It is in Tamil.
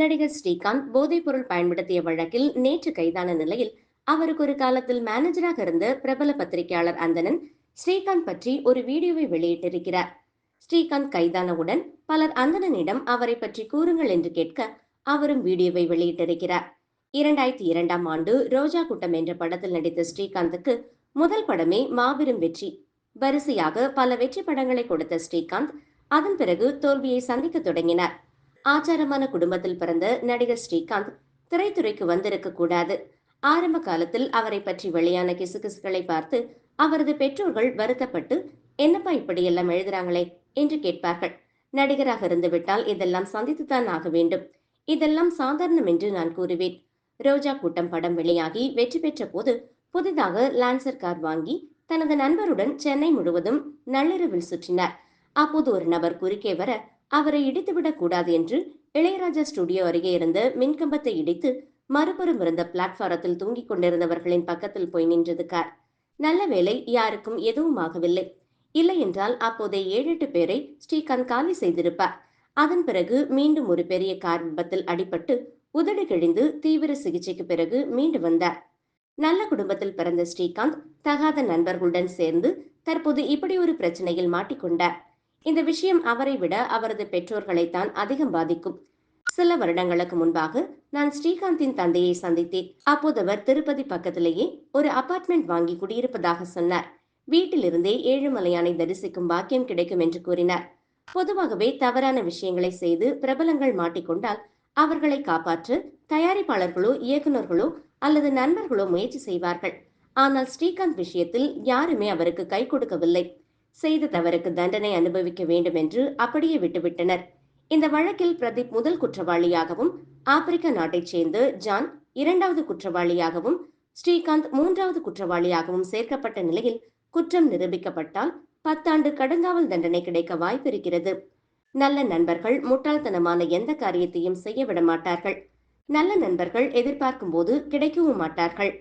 நடிகர் ஸ்ரீகாந்த் போதைப்பொருள் பயன்படுத்திய வழக்கில் நேற்று கைதான நிலையில் அவருக்கு ஒரு காலத்தில் மேனேஜராக இருந்த பிரபல பத்திரிகையாளர் அந்தணன் ஸ்ரீகாந்த் பற்றி ஒரு வீடியோவை வெளியிட்டிருக்கிறார். ஸ்ரீகாந்த் கைதானவுடன் பலர் அந்தணனிடம் அவரை பற்றி கூறுங்கள் என்று கேட்க அவரும் வீடியோவை வெளியிட்டிருக்கிறார். இரண்டாயிரத்தி இரண்டாம் ஆண்டு ரோஜா கூட்டம் என்ற படத்தில் நடித்த ஸ்ரீகாந்துக்கு முதல் படமே மாபெரும் வெற்றி. வரிசையாக பல வெற்றி படங்களை கொடுத்த ஸ்ரீகாந்த் அதன் பிறகு தோல்வியை சந்திக்க தொடங்கினார். ஆச்சாரமான குடும்பத்தில் பிறந்த நடிகர் ஸ்ரீகாந்த் திரைத்துறைக்கு வந்திருக்க கூடாது. ஆரம்ப காலத்தில் அவரை பற்றி வெளியான கிசுகிசுகளை பார்த்து அவரது பெற்றோர்கள் வருத்தப்பட்டு என்னப்பா இப்படியெல்லாம் எழுதுறாங்களே? என்று கேட்பார்கள். நடிகராக இருந்துவிட்டால் இதெல்லாம் சந்தித்துத்தான் ஆக வேண்டும். இதெல்லாம் சாதாரணம் என்று நான் கூறுவேன். ரோஜா கூட்டம் படம் வெளியாகி வெற்றி பெற்ற போது புதிதாக லான்சர் கார் வாங்கி தனது நண்பருடன் சென்னை முழுவதும் நள்ளிரவில் சுற்றினார். அப்போது ஒரு நபர் குறுக்கே வர அவரை இடித்துவிடக் கூடாது என்று இளையராஜா ஸ்டுடியோ அருகே இருந்த மின்கம்பத்தை இடித்து மறுபுறம் இருந்த பிளாட்பாரத்தில் தூங்கிக் கொண்டிருந்தவர்களின் பக்கத்தில் போய் நின்றது கார். நல்ல வேளை யாருக்கும் எதுவும் ஆகவில்லை. இல்லை என்றால் அப்போதைய ஏழு எட்டு பேரை ஸ்ரீகாந்த் காலி செய்திருப்பார். அதன் பிறகு மீண்டும் ஒரு பெரிய கார் விபத்தில் அடிபட்டு உதடு கிழிந்து தீவிர சிகிச்சைக்கு பிறகு மீண்டு வந்தார். நல்ல குடும்பத்தில் பிறந்த ஸ்ரீகாந்த் தகாத நண்பர்களுடன் சேர்ந்து தற்போது இப்படி ஒரு பிரச்சனையில் மாட்டிக்கொண்டார். இந்த விஷயம் அவரை விட அவரது பெற்றோர்களைத்தான் அதிகம் பாதிக்கும். சில வருடங்களுக்கு முன்பாக நான் ஸ்ரீகாந்தின் தந்தையை சந்தித்தேன். அப்போது அவர் திருப்பதி பக்கத்திலேயே ஒரு அபார்ட்மெண்ட் வாங்கி குடியிருப்பதாக சொன்னார். வீட்டிலிருந்தே ஏழுமலையானை தரிசிக்கும் பாக்கியம் கிடைக்கும் என்று கூறினார். பொதுவாகவே தவறான விஷயங்களை செய்து பிரபலங்கள் மாட்டிக்கொண்டால் அவர்களை காப்பாற்ற தயாரிப்பாளர்களோ இயக்குநர்களோ அல்லது நண்பர்களோ முயற்சி செய்வார்கள். ஆனால் ஸ்ரீகாந்த் விஷயத்தில் யாருமே அவருக்கு கை கொடுக்கவில்லை. செய்த தவறுக்கு தண்டனை அனுபவிக்க வேண்டும் என்று அப்படியே விட்டுவிட்டனர். இந்த வழக்கில் பிரதீப் முதல் குற்றவாளியாகவும் ஆப்பிரிக்க நாட்டைச் சேர்ந்த ஜான் இரண்டாவது குற்றவாளியாகவும் ஸ்ரீகாந்த் மூன்றாவது குற்றவாளியாகவும் சேர்க்கப்பட்ட நிலையில் குற்றம் நிரூபிக்கப்பட்டால் பத்தாண்டு கடுங்காவல் தண்டனை கிடைக்க வாய்ப்பிருக்கிறது நல்ல நண்பர்கள் முட்டாள்தனமான எந்த காரியத்தையும் செய்ய விட மாட்டார்கள் நல்ல நண்பர்கள் எதிர்பார்க்கும் போது கிடைக்கவும் மாட்டார்கள்.